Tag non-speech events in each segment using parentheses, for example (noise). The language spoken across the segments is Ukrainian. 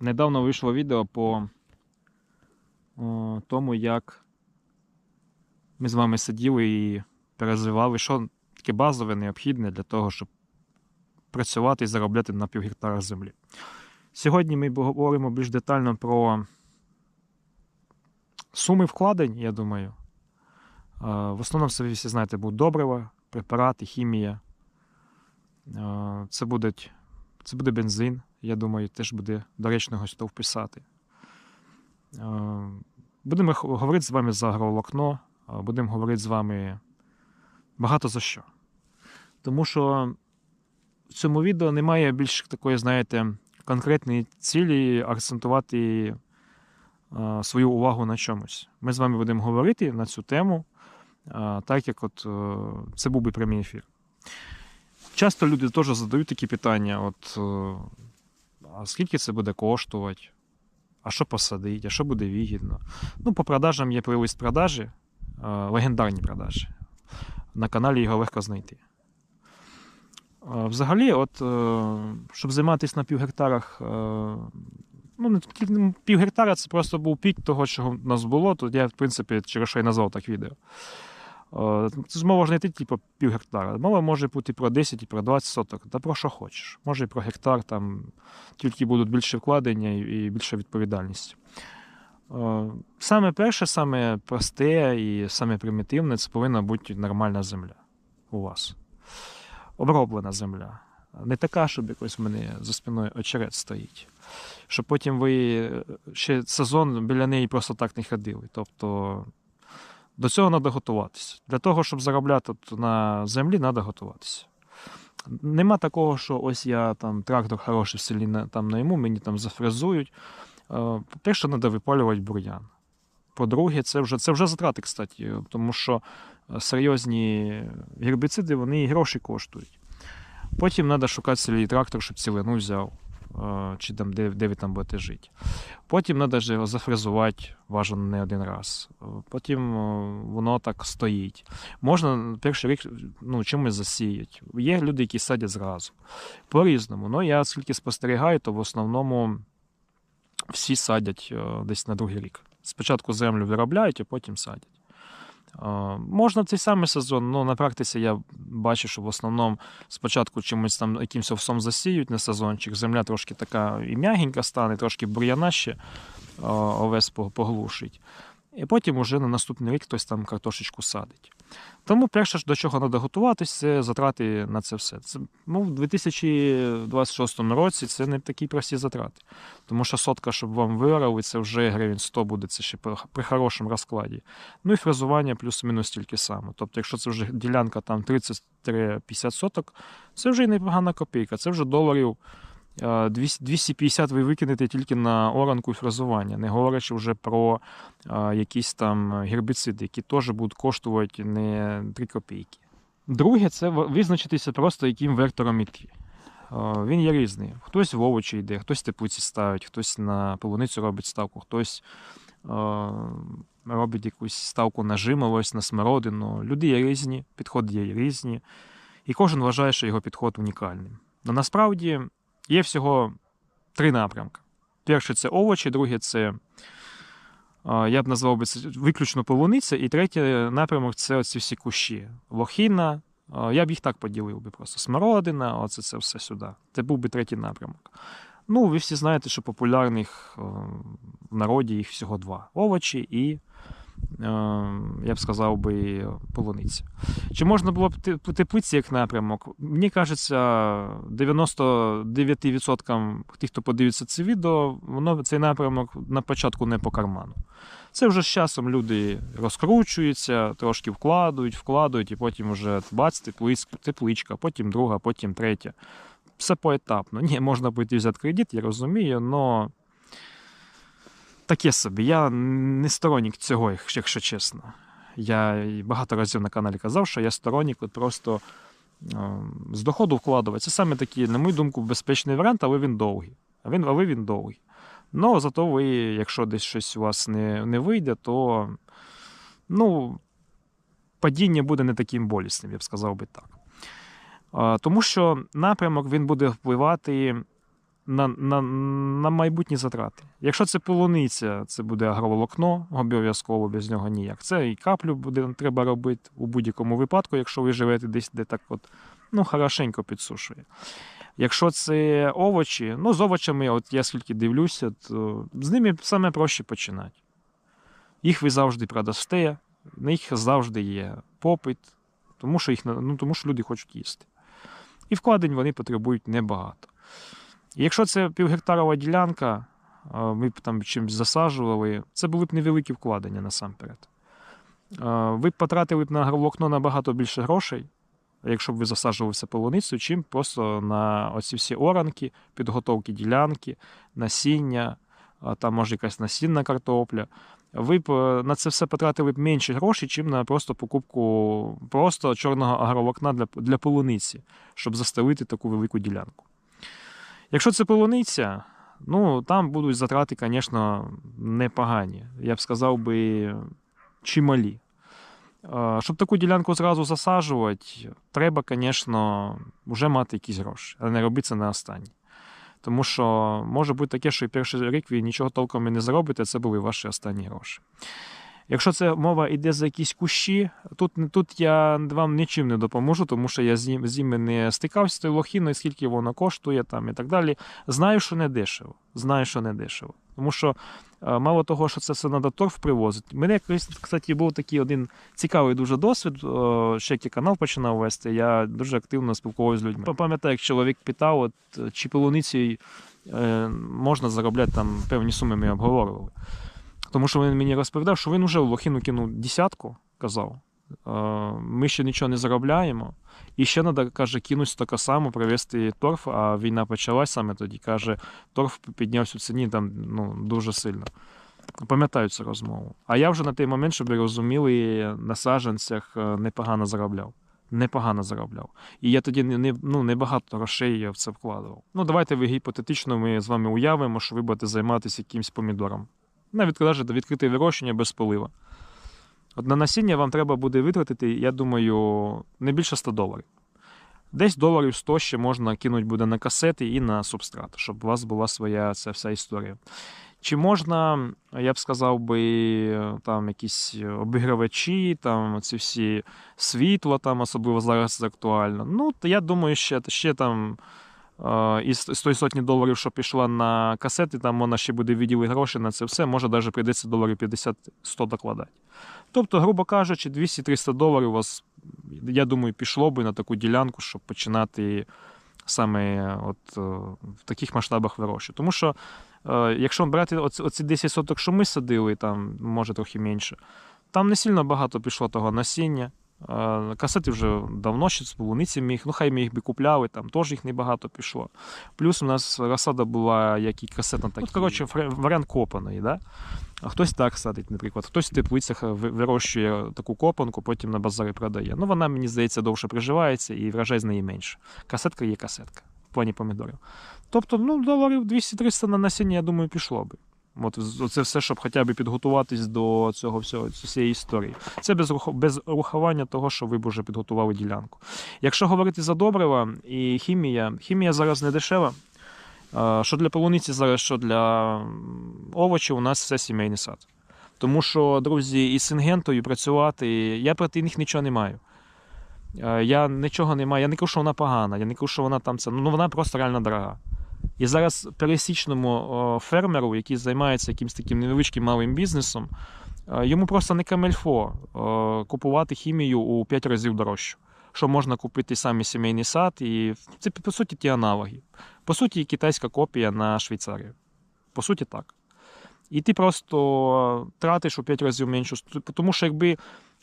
Недавно вийшло відео по тому, як ми з вами сиділи і переживали, що таке базове необхідне для того, щоб працювати і заробляти на півгектара землі. Сьогодні ми поговоримо більш детально про суми вкладень, я думаю. Е, В основному ви всі знаєте, будуть добрива, препарати, хімія. Е, Це, будуть, це буде бензин, я думаю, теж буде доречно сюди вписати. Е, Будемо говорити з вами за агроволокно, е, будемо говорити з вами багато за що. Тому що в цьому відео немає більш такої, знаєте, конкретної цілі акцентувати е, свою увагу на чомусь. Ми з вами будемо говорити на цю тему, так як от це був би прямий ефір. Часто люди теж задають такі питання: от, а скільки це буде коштувати? А що посадити, а що буде вигідно? Ну, по продажам є плейлист продажі, е, легендарні продажі. На каналі його легко знайти. Е, Взагалі, от, е, щоб займатися на півгектарах, е, ну, півгектара це просто був пік того, чого в нас було, то я, в принципі, через що і назвав так відео. Е, Це ж мова ж не йти, типу, півгектара. Мова може бути про 10 і про 20 соток, та про що хочеш. Може і про гектар, там тільки будуть більше вкладення і більша відповідальність. Е, Саме перше, саме просте і саме примітивне це повинна бути нормальна земля у вас. Оброблена земля. Не така, щоб якось в мене за спиною очерет стоїть. Щоб потім ви ще сезон біля неї просто так не ходили. Тобто до цього треба готуватися. Для того, щоб заробляти на землі, треба готуватися. Нема такого, що ось я там трактор хороший в селі там найму, мені там зафрезують. Е, По-перше, треба випалювати бур'ян. По-друге, це вже, це вже затрати, кстати, тому що е, серйозні гербіциди вони і гроші коштують. Потім треба шукати селі трактор, щоб цілину взяв, чи там, де, де ви там будете жити. Потім треба ж його зафрезувати, бажано не один раз. Е, Потім е, воно так стоїть. Можна перший рік ну, чимось засіяти. Є люди, які садять зразу. По-різному. Ну, я скільки спостерігаю, то в основному всі садять е, десь на другий рік. Спочатку землю виробляють, а потім садять. Можна цей самий сезон, але на практиці я бачу, що в основному спочатку чимось там якимось овсом засіють на сезончик, земля трошки така і м'ягенька стане, трошки бур'яна ще овес поглушить. І потім уже на наступний рік хтось там картошечку садить. Тому перше, до чого треба готуватися, це затрати на це все. Це, ну, в 2026 році це не такі прості затрати. Тому що сотка, щоб вам вирали, це вже гривень 100 буде, це ще при, хорошому розкладі. Ну і фрезування плюс-мінус тільки саме. Тобто, якщо це вже ділянка там 30-50 соток, це вже і непогана копійка, це вже доларів. Е, 200 250 ви викинете тільки на оранку і фрезування, не говорячи вже про е, якісь там гербіциди, які теж будуть коштувати не 3 копійки. Друге, це визначитися просто, яким вектором іти. Е, Він є різний. Хтось в овочі йде, хтось теплиці ставить, хтось на полуницю робить ставку, хтось е, робить якусь ставку на жимолость, на смородину. Люди є різні, підходи є різні, і кожен вважає, що його підход унікальним. Но насправді є всього три напрямки. Перший це овочі, другий це. Я б назвав би це виключно полуниця, і третій напрямок це оці всі кущі. Лохина. е, Я б їх так поділив би просто. Смородина, оце це все сюди. Це був би третій напрямок. Ну, ви всі знаєте, що популярних в народі їх всього два: овочі і, я б сказав би, полуниця. Чи можна було б теплиці як напрямок? Мені кажеться, 99% тих, хто подивиться це відео, воно цей напрямок на початку не по карману. Це вже з часом люди розкручуються, трошки вкладають, вкладають, і потім вже бац, тепличка, потім друга, потім третя. Все поетапно. Ні, можна пойти взяти кредит, я розумію, але таке собі. Я не сторонник цього, якщо чесно. Я багато разів на каналі казав, що я сторонник от просто е, з доходу вкладувати. Це саме такий, на мою думку, безпечний варіант, але він довгий. А він, але він довгий. Ну, зато ви, якщо десь щось у вас не, не вийде, то ну, падіння буде не таким болісним, я б сказав би так. Тому що напрямок він буде впливати на, на, на майбутні затрати. Якщо це полуниця, це буде агроволокно, обов'язково без нього ніяк. Це і каплю буде треба робити у будь-якому випадку, якщо ви живете десь, де так от, ну, хорошенько підсушує. Якщо це овочі, ну з овочами, от я скільки дивлюся, то з ними саме проще починати. Їх ви завжди продасте, на їх завжди є попит, тому що, їх, ну, тому що люди хочуть їсти. І вкладень вони потребують небагато. Якщо це півгектарова ділянка, а, ми б там чимось засаджували, це були б невеликі вкладення насамперед. Ви б потратили б на агроволокно набагато більше грошей, якщо б ви засаджувалися полуницю, чим просто на оці всі оранки, підготовки ділянки, насіння, там може якась насінна картопля. Ви б е, на це все потратили б менше грошей, чим на просто покупку просто чорного агроволокна для, для полуниці, щоб застелити таку велику ділянку. Якщо це полуниця, ну там будуть затрати, звісно, непогані. Я б сказав би, чималі. Щоб таку ділянку зразу засаджувати, треба, звісно, вже мати якісь гроші, а не робити це на останній. Тому що може бути таке, що перший рік ви нічого толком і не заробите, це були ваші останні гроші. Якщо це мова йде за якісь кущі, тут, тут я вам нічим не допоможу, тому що я з ним- з ними не стикався з тою лохіною, скільки воно коштує там і так далі. Знаю, що не дешево. Знаю, що не дешево. Тому що е, мало того, що це все треба торф привозити. Мене, колись, кстати, був такий один цікавий дуже досвід. Ще як я канал починав вести, я дуже активно спілкувався з людьми. Пам'ятаю, як чоловік питав, от, е, чи полуниці е, можна заробляти там певні суми, ми обговорювали. Тому що він мені розповідав, що він вже в лохину кинув десятку, казав. Е, Ми ще нічого не заробляємо. І ще треба, каже, кинуть таке само, привезти торф, а війна почалась саме тоді. Каже, торф піднявся в ціні там ну, дуже сильно. Пам'ятаю цю розмову. А я вже на той момент, щоб ви розуміли, на саджанцях е, непогано заробляв. Непогано заробляв. І я тоді не, не, ну, небагато грошей я в це вкладував. Ну, давайте ви гіпотетично ми з вами уявимо, що ви будете займатися якимсь помідором. Навіть навіть відкрите вирощення без полива. От на насіння вам треба буде витратити, я думаю, не більше 100 доларів. Десь доларів 100 ще можна кинути буде на касети і на субстрат, щоб у вас була своя ця вся історія. Чи можна, я б сказав би, там якісь обігрівачі, там ці всі світло, там, особливо зараз актуально. Ну, то я думаю, ще, ще там із з тої сотні доларів, що пішла на касети, там вона ще буде відділи гроші на це все, може навіть прийдеться доларів 50-100 докладати. Тобто, грубо кажучи, 200-300 доларів у вас, я думаю, пішло би на таку ділянку, щоб починати саме от, е, в таких масштабах вирощувати. Тому що, е, якщо брати оці 10 соток, що ми садили, там, може трохи менше, там не сильно багато пішло того насіння. Е, Касети вже давно ще з полуниці міг, ну хай ми їх би купляли, там теж їх небагато пішло. Плюс у нас розсада була як і касетна, так. От, коротше, варіант копаної. Да? А хтось так садить, наприклад, хтось в теплицях вирощує таку копанку, потім на базарі продає. Ну, вона, мені здається, довше приживається і врожай з неї менше. Касетка є касетка в плані помідорів. Тобто, ну, доларів 200-300 на насіння, я думаю, пішло би. От це все, щоб хоча б підготуватись до цього всього цієї історії. Це без руху- без рахування того, що ви б вже підготували ділянку. Якщо говорити за добрива і хімія, хімія зараз не дешева. Що для полуниці зараз, що для овочів, у нас все сімейний сад. Тому що, друзі, із сингентою працювати, я проти них нічого не маю. Я нічого не маю. Я не кажу, що вона погана, я не кажу, що вона там це. Ну вона просто реально дорога. І зараз пересічному фермеру, який займається якимось таким невеличким малим бізнесом, е, йому просто не камельфо купувати хімію у 5 разів дорожчу. Що можна купити саме сімейний сад, і це по суті ті аналоги. По суті, китайська копія на Швейцарію. По суті, так. І ти просто тратиш у 5 разів менше. Тому що якби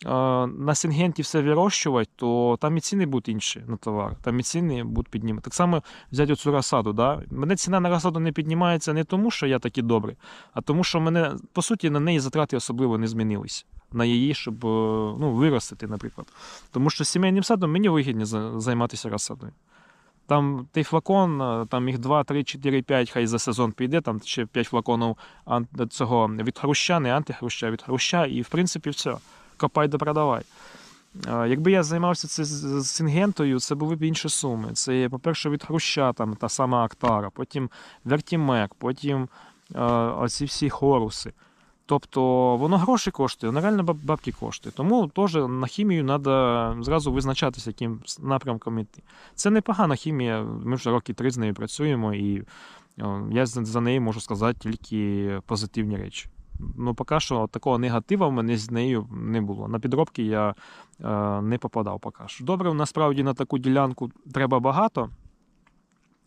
на Сингенті все вирощувати, то там і ціни будуть інші на товар, там і ціни будуть піднімати. Так само взяти оцю розсаду. Да? Мене ціна на розсаду не піднімається не тому, що я такий добрий, а тому, що мене, по суті, на неї затрати особливо не змінилися. На її, щоб е, ну, виростити, наприклад. Тому що сімейним садом мені вигідно займатися розсадою. Там той флакон, е, там їх 2, 3, 4, 5, хай за сезон піде, там ще 5 флаконів цього від хруща, не антихруща, від хруща, і в принципі все. Копай да продавай. Якби я займався це з- Сингентою, це були б інші суми. Це, по-перше, від Хруща, там, та сама Актара, потім Вертімек, потім е, оці всі хоруси. Тобто воно гроші коштує, воно реально бабки коштує. Тому теж на хімію треба зразу визначатися, яким напрямком йти. Це непогана хімія. Ми вже роки три з нею працюємо, і я за неї можу сказати тільки позитивні речі. Ну, поки що такого негатива в мене з нею не було. На підробки я е, не попадав поки що. Добре, насправді на таку ділянку треба багато,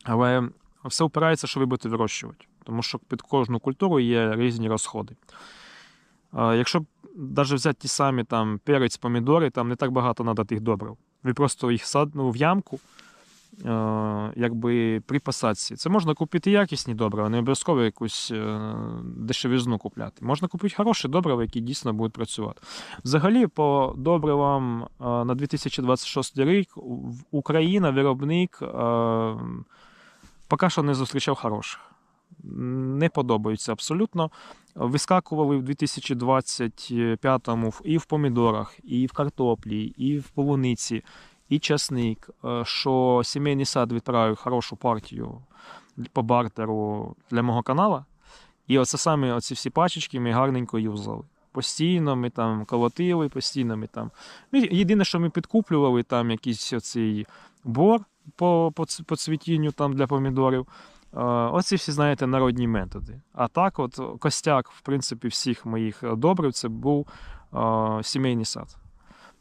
але все впирається, що ви будете вирощувати. Тому що під кожну культуру є різні розходи. Е, Якщо навіть взяти ті самі там перець, помідори, там не так багато треба тих добрив. Ви просто їх садну в ямку, якби при посадці. Це можна купити якісні добрива, не обов'язково якусь е, дешевізну купляти. Можна купити хороші добрива, які дійсно будуть працювати. Взагалі, по добривам е, на 2026 рік Україна, виробник, е, поки що не зустрічав хороших. Не подобаються абсолютно. Вискакували в 2025-му і в помідорах, і в картоплі, і в полуниці, і часник. е, Що сімейний сад відправив хорошу партію по бартеру для мого канала. І оце саме оці всі пачечки ми гарненько юзали. Постійно ми там колотили, постійно ми там. Ну, Єдине, що ми підкуплювали, там якийсь оцей бор по, по, по цвітінню там для помідорів. Е, Оці всі, знаєте, народні методи. А так, от костяк, в принципі, всіх моїх добрив це був е, сімейний сад.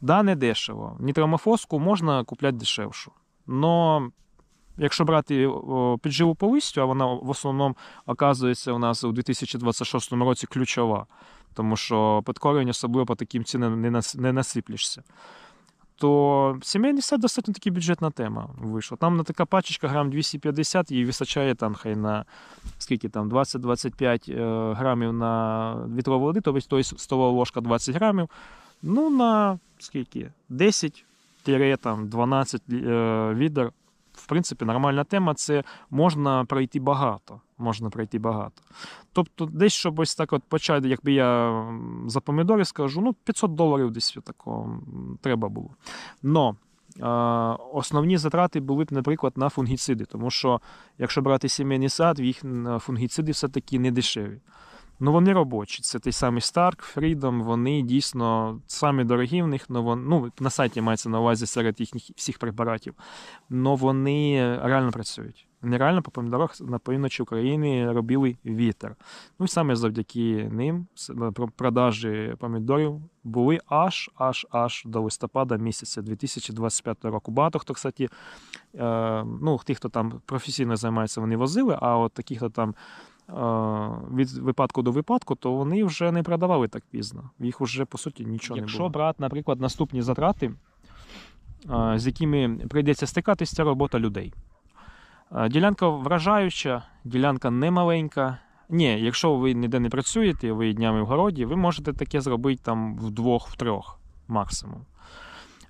Да, не дешево. Нітромофоску можна купляти дешевшу. Но якщо брати підживу по а вона в основному оказується у нас у 2026 році ключова, тому що під корінь особливо по таким цінам не, нас, не насиплешся. То сімейний сад достатньо таки бюджетна тема вийшла. Там на така пачечка грам 250 їй вистачає там хай на скільки там 20-25 е, грамів на вітрову води, тобто столова ложка 20 грамів. Ну, на скільки? 10 там 12 е, відер. В принципі, нормальна тема. Це можна пройти багато. Можна пройти багато. Тобто, десь щоб ось так от почати, якби я за помідори скажу, ну 500 доларів десь такого треба було. Но е, основні затрати були б, наприклад, на фунгіциди, тому що якщо брати сімейний сад, їх фунгіциди все-таки не дешеві. Ну, вони робочі. Це той самий Stark, Freedom, вони дійсно самі дорогі в них, но вон, ну, на сайті мається на увазі серед їхніх всіх препаратів. але вони реально працюють. Вони реально по помідорах на півночі України робили вітер. Ну і саме завдяки ним продажі помідорів були аж аж аж до листопада місяця 2025 року. Багато хто, кстати, е, ну, ті, хто там професійно займається, вони возили, а от такі, хто там від випадку до випадку, то вони вже не продавали так пізно. Їх вже по суті нічого не було. Якщо брати, наприклад, наступні затрати, з якими прийдеться стикатися, це робота людей. Ділянка вражаюча, ділянка немаленька. Ні, якщо ви ніде не працюєте, ви днями в городі, ви можете таке зробити там вдвох, втрьох максимум.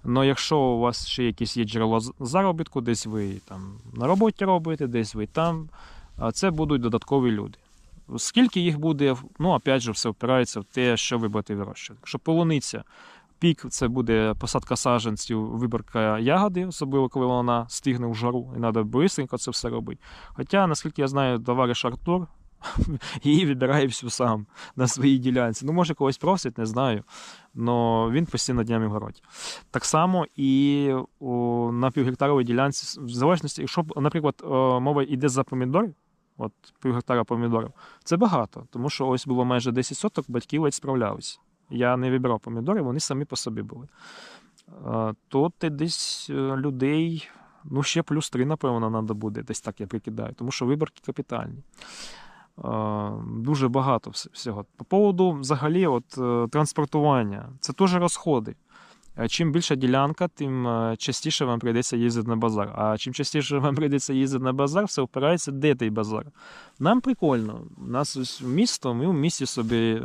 Але якщо у вас ще якісь є джерело заробітку, десь ви там на роботі робите, десь ви там, це будуть додаткові люди. Скільки їх буде, ну, опять же, все впирається в те, що ви будете вирощувати. Якщо полуниця, пік це буде посадка саджанців, виборка ягоди, особливо коли вона стигне в жару, і треба швидко це все робити. Хоча, наскільки я знаю, товариш Артур (laughs) її вибирає всю сам на своїй ділянці. Ну, може, когось просить, не знаю. але він постійно днями в городі. Так само і о, на півгектаровій ділянці, в залежності, якщо, наприклад, о, мова йде за помідори, от півгектара помідорів, це багато, тому що ось було майже 10 соток, батьки ледь справлялися. Я не вибирав помідори, вони самі по собі були. Е, То ти десь е, людей, ну ще плюс три, напевно, треба буде, десь так я прикидаю, тому що виборки капітальні. Е, Дуже багато всього. По поводу взагалі от, е, транспортування, це теж розходи. Е, Чим більша ділянка, тим частіше вам прийдеться їздити на базар. А чим частіше вам (laughs) прийдеться їздити на базар, все впирається, де той базар. Нам прикольно. У нас ось місто, ми в місті собі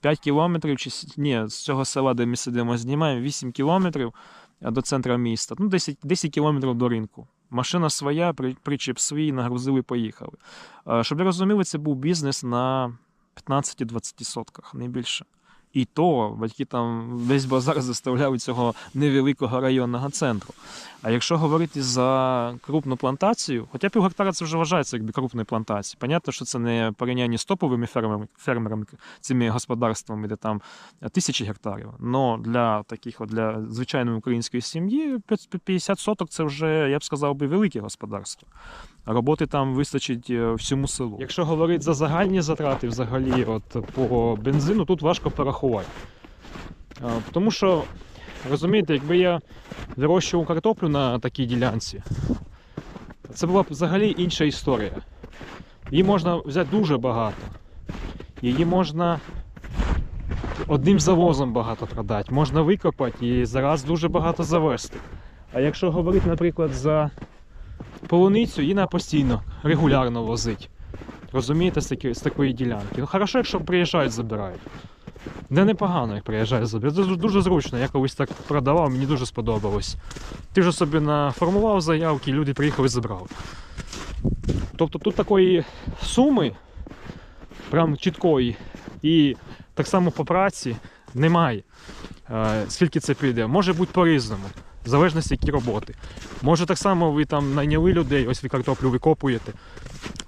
5 кілометрів, чи ні, з цього села, де ми сидимо, знімаємо 8 кілометрів до центру міста. Ну, 10, 10 кілометрів до ринку. Машина своя, причіп свій, нагрузили, поїхали. Е, Щоб ви розуміли, це був бізнес на 15-20 сотках, не більше. І то батьки там весь базар заставляли цього невеликого районного центру. А якщо говорити за крупну плантацію, хоча пів гектара це вже вважається якби крупною плантацією. Понятно, що це не порівняння з топовими фермерами, фермерами цими господарствами, де там тисячі гектарів. Но для таких, от, для звичайної української сім'ї 50 соток це вже, я б сказав би, велике господарство. Роботи там вистачить е, всьому селу. Якщо говорити за загальні затрати, взагалі, от по бензину, тут важко порахувати. Тому що, розумієте, якби я вирощував картоплю на такій ділянці, це була б взагалі інша історія. Її можна взяти дуже багато. Її можна одним завозом багато продати, можна викопати і зараз дуже багато завести. А якщо говорити, наприклад, за полуницю, її постійно, регулярно возить. Розумієте, з, таки, з такої ділянки. Ну, хорошо, якщо приїжджають, забирають. Не непогано, як приїжджають, забирають. Це дуже, зручно. Я колись так продавав, мені дуже сподобалось. Ти вже собі наформував заявки, люди приїхали забрали. Тобто тут такої суми, прям чіткої, і так само по праці немає. Е, Скільки це піде? Може бути по-різному, в залежності які роботи. Може так само ви там найняли людей, ось ви картоплю викопуєте.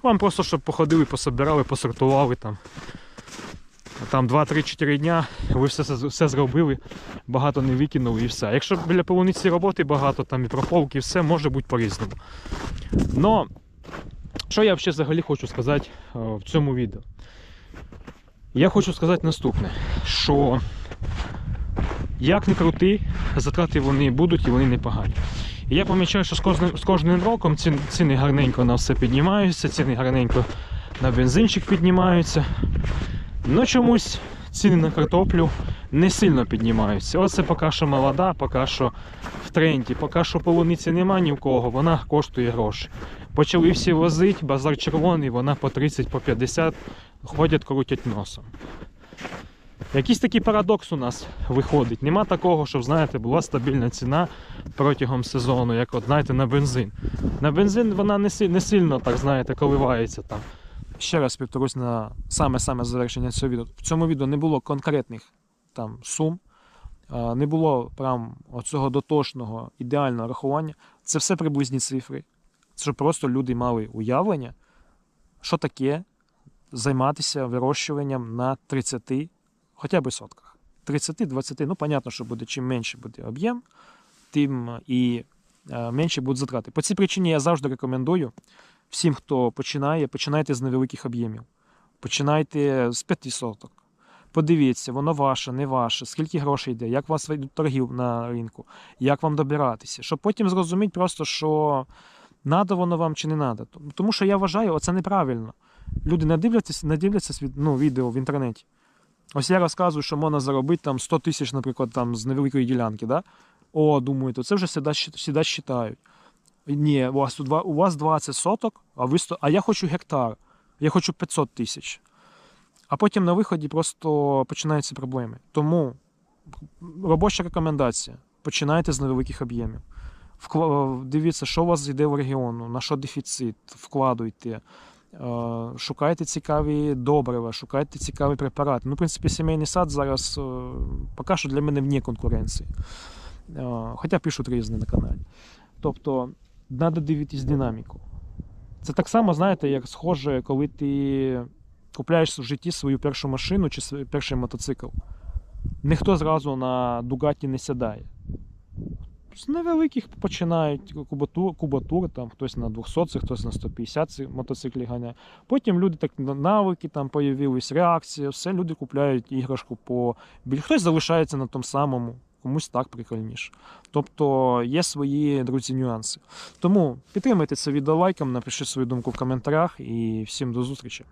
Вам просто щоб походили, пособирали, посортували там. Там 2-3-4 дня ви все, все, зробили, багато не викинули і все. Якщо біля полуниці роботи багато, там і прополки, все може бути по-різному. Но що я взагалі хочу сказати е, в цьому відео? Я хочу сказати наступне, що як не крути, затрати вони будуть і вони непогані. І я помічаю, що з кожним, з кожним роком ціни, гарненько на все піднімаються, ціни гарненько на бензинчик піднімаються. Ну чомусь ціни на картоплю не сильно піднімаються. Оце поки що молода, поки що в тренді, поки що полуниці нема ні в кого, вона коштує гроші. Почали всі возити, базар червоний, вона по 30, по 50 ходять, крутять носом. Якийсь такий парадокс у нас виходить. Нема такого, щоб, знаєте, була стабільна ціна протягом сезону, як от, знаєте, на бензин. На бензин вона не, си- не сильно, так знаєте, коливається там. Ще раз повторюсь на саме-саме завершення цього відео. В цьому відео не було конкретних там сум, не було прям оцього дотошного ідеального рахування. Це все приблизні цифри. Це просто люди мали уявлення, що таке займатися вирощуванням на 30 хоча б сотках. 30-20, ну, понятно, що буде чим менше буде об'єм, тим і е, менше будуть затрати. По цій причині я завжди рекомендую всім, хто починає, починайте з невеликих об'ємів. Починайте з 5 соток. Подивіться, воно ваше, не ваше, скільки грошей йде, як у вас вийдуть торгів на ринку, як вам добиратися, щоб потім зрозуміти просто, що надо воно вам чи не надо. Тому що я вважаю, це неправильно. Люди не дивляться, не дивляться ну, відео в інтернеті. Ось я розказую, що можна заробити там 100 тисяч, наприклад, там, з невеликої ділянки. Да? О, думаю, то це вже всі всі вважають. Ні, у вас, у вас 20 соток, а, ви 100, а я хочу гектар, я хочу 500 тисяч. А потім на виході просто починаються проблеми. Тому робоча рекомендація: починайте з невеликих об'ємів. Дивіться, що у вас йде в регіону, на що дефіцит, вкладуйте. Е, Шукайте цікаві добрива, шукайте цікаві препарати. Ну, в принципі, сімейний сад зараз е, поки що для мене вне конкуренції. Е, Хоча пишуть різне на каналі. Тобто, треба дивитись динаміку. Це так само, знаєте, як схоже, коли ти купляєш в житті свою першу машину чи перший мотоцикл. Ніхто зразу на Дугаті не сідає. З невеликих починають кубатур, кубатур там хтось на 200, хтось на 150 ці мотоциклі ганяє. Потім люди так навики там появились, реакція, все люди купляють іграшку по біль. Хтось залишається на тому самому, комусь так прикольніше. Тобто є свої друзі нюанси. Тому підтримайте це відео лайком, напишіть свою думку в коментарях і всім до зустрічі.